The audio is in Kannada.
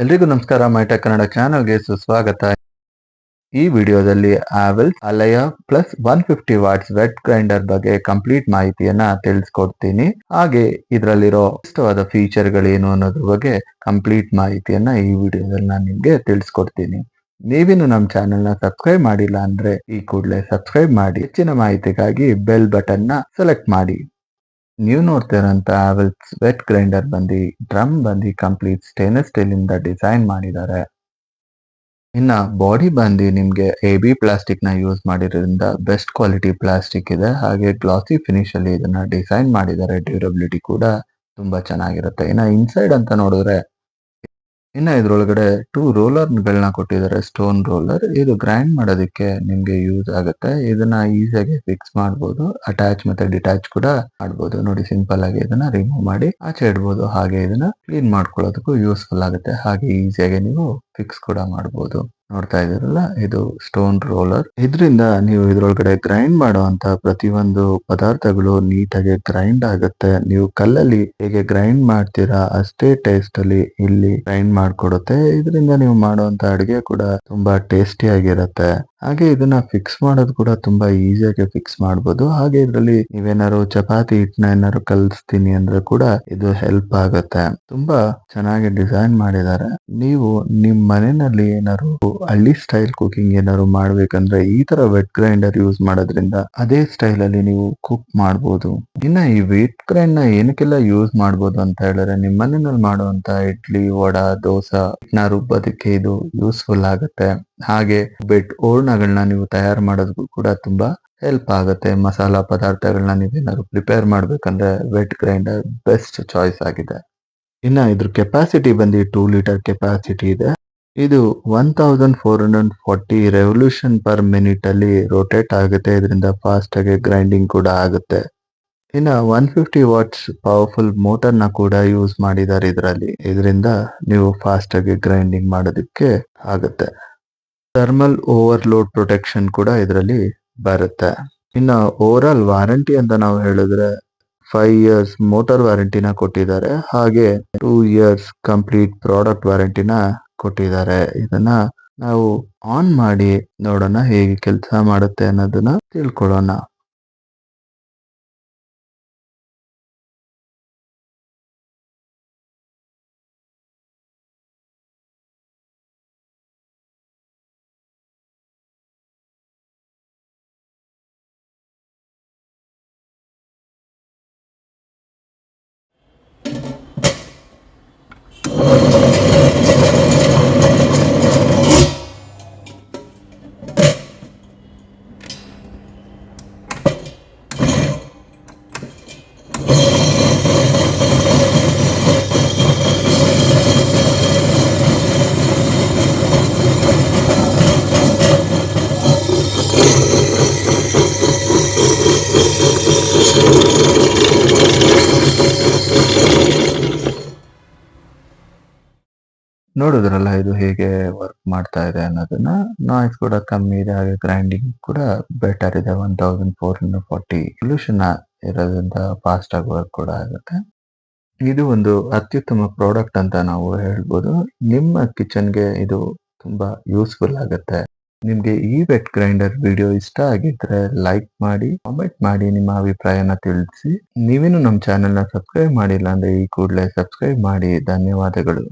ಎಲ್ರಿಗೂ ನಮಸ್ಕಾರ. ಮೈಟೆಕ್ ಕನ್ನಡ ಚಾನಲ್ಗೆ ಸುಸ್ವಾಗತ. ಈ ವಿಡಿಯೋದಲ್ಲಿ Avels Alaya plus one fifty watts wet grinder ಬಗ್ಗೆ ಕಂಪ್ಲೀಟ್ ಮಾಹಿತಿಯನ್ನ ತಿಳಿಸ್ಕೊಡ್ತೀನಿ. ಹಾಗೆ ಇದರಲ್ಲಿರೋ ಇಷ್ಟವಾದ ಫೀಚರ್ಗಳೇನು ಅನ್ನೋದ್ರ ಬಗ್ಗೆ ಕಂಪ್ಲೀಟ್ ಮಾಹಿತಿಯನ್ನ ಈ ವಿಡಿಯೋದಲ್ಲಿ ನಾನು ನಿಮ್ಗೆ ತಿಳಿಸ್ಕೊಡ್ತೀನಿ. ನೀವಿನ್ನು ನಮ್ಮ ಚಾನೆಲ್ನ ಸಬ್ಸ್ಕ್ರೈಬ್ ಮಾಡಿಲ್ಲ ಅಂದ್ರೆ ಈ ಕೂಡಲೇ ಸಬ್ಸ್ಕ್ರೈಬ್ ಮಾಡಿ. ಹೆಚ್ಚಿನ ಮಾಹಿತಿಗಾಗಿ ಬೆಲ್ ಬಟನ್ನ ಸೆಲೆಕ್ಟ್ ಮಾಡಿ. ನೀವು ನೋಡ್ತಾ ಇರೋಂತ ಆವೆಲ್ಸ್ ವೆಟ್ ಗ್ರೈಂಡರ್ ಬಂದಿ, ಡ್ರಮ್ ಬಂದಿ ಕಂಪ್ಲೀಟ್ ಸ್ಟೇನ್ಲೆಸ್ ಸ್ಟೀಲ್ ಇಂದ ಡಿಸೈನ್ ಮಾಡಿದ್ದಾರೆ. ಇನ್ನ ಬಾಡಿ ಬಂದಿ ನಿಮಗೆ ಎ ಬಿ ಪ್ಲಾಸ್ಟಿಕ್ನ ಯೂಸ್ ಮಾಡಿರೋದ್ರಿಂದ ಬೆಸ್ಟ್ ಕ್ವಾಲಿಟಿ ಪ್ಲಾಸ್ಟಿಕ್ ಇದೆ. ಹಾಗೆ ಗ್ಲಾಸಿ ಫಿನಿಶ್ ಅಲ್ಲಿ ಇದನ್ನ ಡಿಸೈನ್ ಮಾಡಿದ್ದಾರೆ. ಡ್ಯೂರಬಿಲಿಟಿ ಕೂಡ ತುಂಬಾ ಚೆನ್ನಾಗಿರುತ್ತೆ. ಇನ್ನ ಇನ್ಸೈಡ್ ಅಂತ ನೋಡಿದ್ರೆ ಇನ್ನ ಇದ್ರೊಳಗಡೆ ಟೂ ರೋಲರ್ ಗಳನ್ನ ಕೊಟ್ಟಿದ್ದಾರೆ ಸ್ಟೋನ್ ರೋಲರ್ ಇದು ಗ್ರೈಂಡ್ ಮಾಡೋದಕ್ಕೆ ನಿಮ್ಗೆ ಯೂಸ್ ಆಗುತ್ತೆ. ಇದನ್ನ ಈಸಿಯಾಗಿ ಫಿಕ್ಸ್ ಮಾಡಬಹುದು ಅಟ್ಯಾಚ್ ಮತ್ತೆ ಡಿಟ್ಯಾಚ್ ಕೂಡ ಮಾಡಬಹುದು ನೋಡಿ ಸಿಂಪಲ್ ಆಗಿ ಇದನ್ನ ರಿಮೂವ್ ಮಾಡಿ ಆಚೆ ಇಡಬಹುದು ಹಾಗೆ ಇದನ್ನ ಕ್ಲೀನ್ ಮಾಡ್ಕೊಳ್ಳೋದಕ್ಕೂ ಯೂಸ್ಫುಲ್ ಆಗುತ್ತೆ. ಹಾಗೆ ಈಸಿಯಾಗಿ ನೀವು ಫಿಕ್ಸ್ ಕೂಡ ಮಾಡಬಹುದು ನೋಡ್ತಾ ಇದ್ದೀರಲ್ಲ? ಇದು ಸ್ಟೋನ್ ರೋಲರ್ ಇದರಿಂದ ನೀವು ಇದ್ರೊಳಗಡೆ ಗ್ರೈಂಡ್ ಮಾಡುವಂತ ಪ್ರತಿಯೊಂದು ಪದಾರ್ಥಗಳು ನೀಟಾಗಿ ಗ್ರೈಂಡ್ ಆಗುತ್ತೆ. ನೀವು ಕಲ್ಲಲ್ಲಿ ಹೇಗೆ ಗ್ರೈಂಡ್ ಮಾಡ್ತೀರಾ, ಅಷ್ಟೇ ಟೇಸ್ಟ್ ಅಲ್ಲಿ ಇಲ್ಲಿ ಗ್ರೈಂಡ್ ಮಾಡ್ಕೊಡುತ್ತೆ. ಇದರಿಂದ ನೀವು ಮಾಡುವಂತ ಅಡಿಗೆ ಕೂಡ ತುಂಬಾ ಟೇಸ್ಟಿ ಆಗಿರುತ್ತೆ. ಹಾಗೆ ಇದನ್ನ ಫಿಕ್ಸ್ ಮಾಡೋದು ಕೂಡ ತುಂಬಾ ಈಸಿಯಾಗಿ ಫಿಕ್ಸ್ ಮಾಡಬಹುದು ಹಾಗೆ ಇದರಲ್ಲಿ ನೀವೇನಾದ್ರು ಚಪಾತಿ ಹಿಟ್ಟನ ಏನಾದ್ರು ಕಲಿಸ್ತೀನಿ ಅಂದ್ರೆ ಕೂಡ ಇದು ಹೆಲ್ಪ್ ಆಗುತ್ತೆ. ತುಂಬಾ ಚೆನ್ನಾಗಿ ಡಿಸೈನ್ ಮಾಡಿದ್ದಾರೆ. ನೀವು ನಿಮ್ ಮನೆಯಲ್ಲಿ ಏನಾದ್ರು ಹಳ್ಳಿ ಸ್ಟೈಲ್ ಕುಕಿಂಗ್ ಏನಾದ್ರು ಮಾಡ್ಬೇಕಂದ್ರೆ ಈ ತರ ವೆಟ್ ಗ್ರೈಂಡರ್ ಯೂಸ್ ಮಾಡೋದ್ರಿಂದ ಅದೇ ಸ್ಟೈಲ್ ಅಲ್ಲಿ ನೀವು ಕುಕ್ ಮಾಡಬಹುದು ಇನ್ನ ಈ ವೆಟ್ ಗ್ರೈಂಡ್ನ ಏನಕ್ಕೆಲ್ಲ ಯೂಸ್ ಮಾಡಬಹುದು ಅಂತ ಹೇಳಿದ್ರೆ ನಿಮ್ ಮನೆಯಲ್ಲಿ ಮಾಡುವಂತ ಇಡ್ಲಿ, ವಡಾ, ದೋಸೆ ರುಬ್ಬೋದಕ್ಕೆ ಇದು ಯೂಸ್ಫುಲ್ ಆಗುತ್ತೆ. ಹಾಗೆ ಬೆಟ್ ಓರ್ಣಗಳನ್ನ ನೀವು ತಯಾರು ಮಾಡೋದಕ್ಕೂ ಕೂಡ ತುಂಬಾ ಹೆಲ್ಪ್ ಆಗುತ್ತೆ. ಮಸಾಲ ಪದಾರ್ಥಗಳನ್ನ ನೀವೇನಾದ್ರು ಪ್ರಿಪೇರ್ ಮಾಡ್ಬೇಕಂದ್ರೆ ವೆಟ್ ಗ್ರೈಂಡರ್ ಬೆಸ್ಟ್ ಚಾಯ್ಸ್ ಆಗಿದೆ. ಇನ್ನ ಇದ್ರ ಕೆಪಾಸಿಟಿ ಬಂದು ಟೂ ಲೀಟರ್ ಕೆಪಾಸಿಟಿ ಇದೆ. ಇದು one thousand four hundred forty revolution per minute ಅಲ್ಲಿ ರೋಟೇಟ್ ಆಗುತ್ತೆ. ಇದರಿಂದ ಫಾಸ್ಟ್ ಆಗಿ ಗ್ರೈಂಡಿಂಗ್ ಕೂಡ ಆಗುತ್ತೆ. ಇನ್ನ ಒನ್ ಫಿಫ್ಟಿ ವಾಟ್ಸ್ ಪವರ್ಫುಲ್ ಮೋಟರ್ನ ಕೂಡ ಯೂಸ್ ಮಾಡಿದ್ದಾರೆ ಇದರಲ್ಲಿ. ಇದರಿಂದ ನೀವು ಫಾಸ್ಟ್ ಆಗಿ ಗ್ರೈಂಡಿಂಗ್ ಮಾಡೋದಕ್ಕೆ ಆಗುತ್ತೆ. ಥರ್ಮಲ್ ಓವರ್ಲೋಡ್ ಪ್ರೊಟೆಕ್ಷನ್ ಕೂಡ ಇದರಲ್ಲಿ ಬರುತ್ತೆ. ಇನ್ನ ಓವರ್ ಆಲ್ ವಾರಂಟಿ ಅಂತ ನಾವು ಹೇಳಿದ್ರೆ ಫೈವ್ ಇಯರ್ಸ್ ಮೋಟಾರ್ ವಾರಂಟಿನ ಕೊಟ್ಟಿದ್ದಾರೆ. ಹಾಗೆ ಟೂ ಇಯರ್ಸ್ ಕಂಪ್ಲೀಟ್ ಪ್ರಾಡಕ್ಟ್ ವಾರಂಟಿನ ಕೊಟ್ಟಿದ್ದಾರೆ. ಇದನ್ನ ನಾವು ಆನ್ ಮಾಡಿ ನೋಡೋಣ ಹೇಗೆ ಕೆಲಸ ಮಾಡುತ್ತೆ ಅನ್ನೋದನ್ನ ತಿಳ್ಕೊಳ್ಳೋಣ. Oh, my God. ನೋಡಿದ್ರಲ್ಲ ಇದು ಹೇಗೆ ವರ್ಕ್ ಮಾಡ್ತಾ ಇದೆ ಅನ್ನೋದನ್ನ ನಾಯ್ಸ್ ಕೂಡ ಕಮ್ಮಿ ಇದೆ, ಹಾಗೆ ಗ್ರೈಂಡಿಂಗ್ ಕೂಡ ಬೆಟರ್ ಇದೆ. One thousand four hundred forty solution ಇರೋದ್ರಿಂದ ಫಾಸ್ಟ್ ಆಗಿ ವರ್ಕ್ ಕೂಡ ಆಗುತ್ತೆ. ಇದು ಒಂದು ಅತ್ಯುತ್ತಮ ಪ್ರಾಡಕ್ಟ್ ಅಂತ ನಾವು ಹೇಳ್ಬೋದು. ನಿಮ್ಮ ಕಿಚನ್ಗೆ ಇದು ತುಂಬಾ ಯೂಸ್ಫುಲ್ ಆಗುತ್ತೆ. ನಿಮ್ಗೆ ಈ ವೆಟ್ ಗ್ರೈಂಡರ್ ವಿಡಿಯೋ ಇಷ್ಟ ಆಗಿದ್ರೆ ಲೈಕ್ ಮಾಡಿ ಕಾಮೆಂಟ್ ಮಾಡಿ, ನಿಮ್ಮ ಅಭಿಪ್ರಾಯನ ತಿಳಿಸಿ. ನೀವೇನು ನಮ್ಮ ಚಾನೆಲ್ನ ಸಬ್ಸ್ಕ್ರೈಬ್ ಮಾಡಿಲ್ಲ ಅಂದ್ರೆ ಈ ಕೂಡಲೇ ಸಬ್ಸ್ಕ್ರೈಬ್ ಮಾಡಿ. ಧನ್ಯವಾದಗಳು.